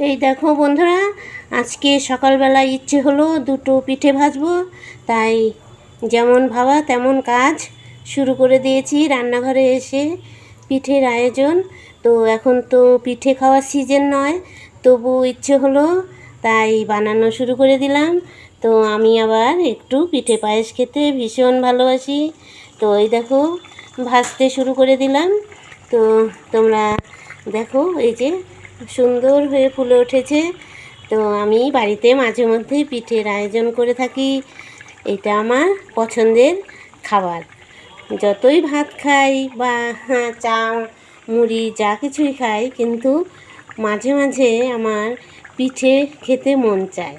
এই দেখো বন্ধুরা, আজকে সকালবেলা ইচ্ছে হলো দুটো পিঠে ভাজবো, তাই যেমন ভাবা তেমন কাজ শুরু করে দিয়েছি রান্নাঘরে এসে পিঠের আয়োজন। তো এখন তো পিঠে খাওয়ার সিজন নয়, তবু ইচ্ছে হলো, তাই বানানো শুরু করে দিলাম। তো আমি আবার একটু পিঠে পায়েস খেতে ভীষণ ভালোবাসি। তো এই দেখো, ভাজতে শুরু করে দিলাম। তো তোমরা দেখো, এই যে সুন্দর হয়ে ফুলে উঠেছে। তো আমি বাড়িতে মাঝে মধ্যে পিঠের আয়োজন করে থাকি। এটা আমার পছন্দের খাবার। যতই ভাত খাই বা হ্যাঁ, চা মুড়ি যা কিছুই খাই কিন্তু মাঝে মাঝে আমার পিঠে খেতে মন চায়।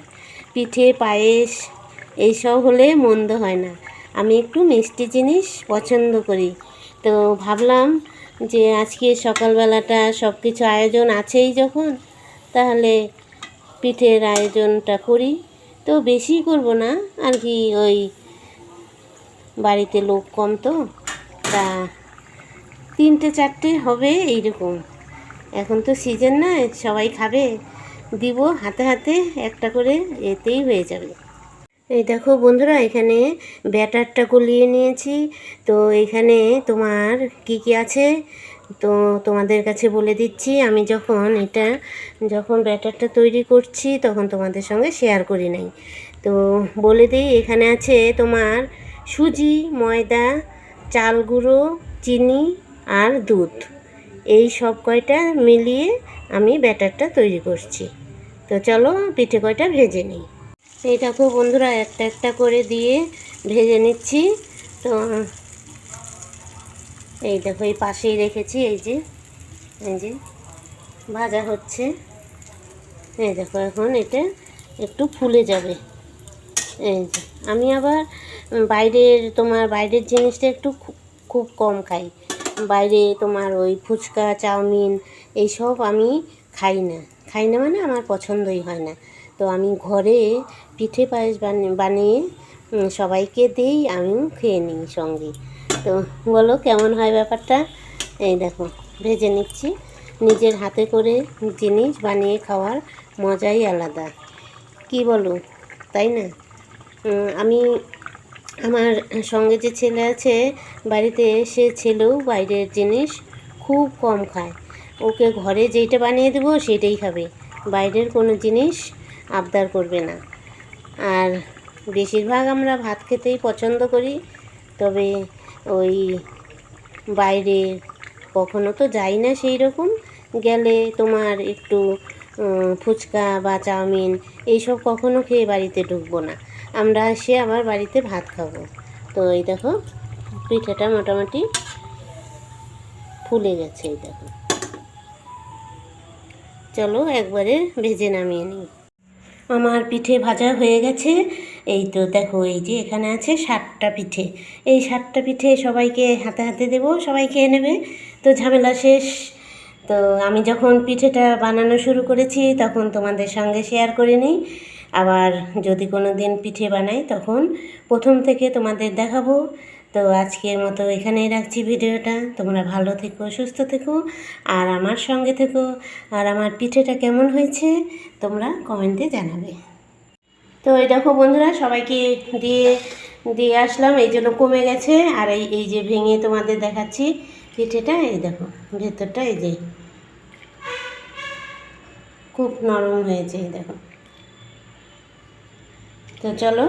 পিঠে পায়েস এইসব হলে মন্দ হয় না। আমি একটু মিষ্টি জিনিস পছন্দ করি। তো ভাবলাম যে আজকে সকালবেলাটা সব কিছু আয়োজন আছেই যখন, তাহলে পিঠের আয়োজনটা করি। তো বেশি করব না, আর কি ওই বাড়িতে লোক কম তো, তা তিনটে চারটে হবে এইরকম। এখন তো সিজন না, সবাই খাবে, দিব হাতে হাতে, একটা করে এতেই হয়ে যাবে। এই দেখো বন্ধুরা, এখানে ব্যাটারটা গলিয়ে নিয়েছি। তো এখানে তোমার কি কি আছে? তো তোমাদের কাছে বলে দিচ্ছি, আমি যখন এটা, যখন ব্যাটারটা তৈরি করছি, তখন তোমাদের সঙ্গে শেয়ার করি নাই। তো বলে দিই, এখানে আছে তোমার সুজি, ময়দা, চাল গুঁড়ো, চিনি আর দুধ। এই সব কয়টা মিলিয়ে আমি ব্যাটারটা তৈরি করছি। তো চলো পিঠে কয়টা ভেজে নিই। এই দেখো বন্ধুরা, একটা একটা করে দিয়ে ভেজে নিচ্ছি। তো, এই দেখো, এই পাশেই রেখেছি, এই যে এই যে, ভাজা হচ্ছে। এই দেখো, এখন এটা একটু ফুলে যাবে। এই যে, আমি আবার বাইরের, তোমার বাইরের জিনিসটা একটু খুব কম খাই। বাইরে তোমার ওই ফুচকা, চাউমিন, এইসব আমি খাই না। খাই না মানে আমার পছন্দই হয় না। তো আমি ঘরে পিঠে পায়েস বানিয়ে সবাইকে দিই, আমিও খেয়ে নিই সঙ্গে। তো বলো, কেমন হয় ব্যাপারটা? এই দেখো, ভেজে নিচ্ছি। নিজের হাতে করে জিনিস বানিয়ে খাওয়ার মজাই আলাদা। কি বলো? তাই না? আমি, আমার সঙ্গে যে ছেলে আছে, বাড়িতে সে ছেলেও বাইরের জিনিস খুব কম খায়। ওকে ঘরে যেইটা বানিয়ে দেবো, সেটাই খাবে। বাইরের কোনো জিনিস আবদার করবে না। আর বেশিরভাগ আমরা ভাত খেতেই পছন্দ করি, তবে ওই বাইরে কখনো তো যাই না সেই রকম গেলে তোমার একটু ফুচকা বা চাউমিন এইসব কখনো খেয়ে বাড়িতে ঢুকবো না। আমরা এসে আবার বাড়িতে ভাত খাব। তো এই দেখো, পিঠাটা মোটামুটি ফুলে গেছে এই দেখো। চলো একবারে ভেজে নামিয়ে নিই। আমার পিঠে ভাজা হয়ে গেছে। এই তো দেখো, এই যে এখানে আছে সাতটা পিঠে। এই সাতটা পিঠে সবাইকে হাতে হাতে দেবো, সবাই খেয়ে নেবে। তো ঝামেলা শেষ। তো আমি যখন পিঠেটা বানানো শুরু করেছি, তখন তোমাদের সঙ্গে শেয়ার করে নিই। আবার যদি কোনো দিন পিঠে বানাই, তখন প্রথম থেকে তোমাদের দেখাবো। তো আজকের মতো এখানেই রাখছি ভিডিওটা। তোমরা ভালো থেকো, সুস্থ থেকো, আর আমার সঙ্গে থেকো। আর আমার পিঠেটা কেমন হয়েছে, তোমরা কমেন্টে জানাবে। তো এই দেখো বন্ধুরা, সবাইকে দিয়ে দিয়ে আসলাম। এই জন্য কমে গেছে। আর এই এই যে ভেঙে তোমাদের দেখাচ্ছি পিঠেটা, এই দেখো, ভেতরটা এই যে খুব নরম হয়েছে, এই দেখো। তো চলো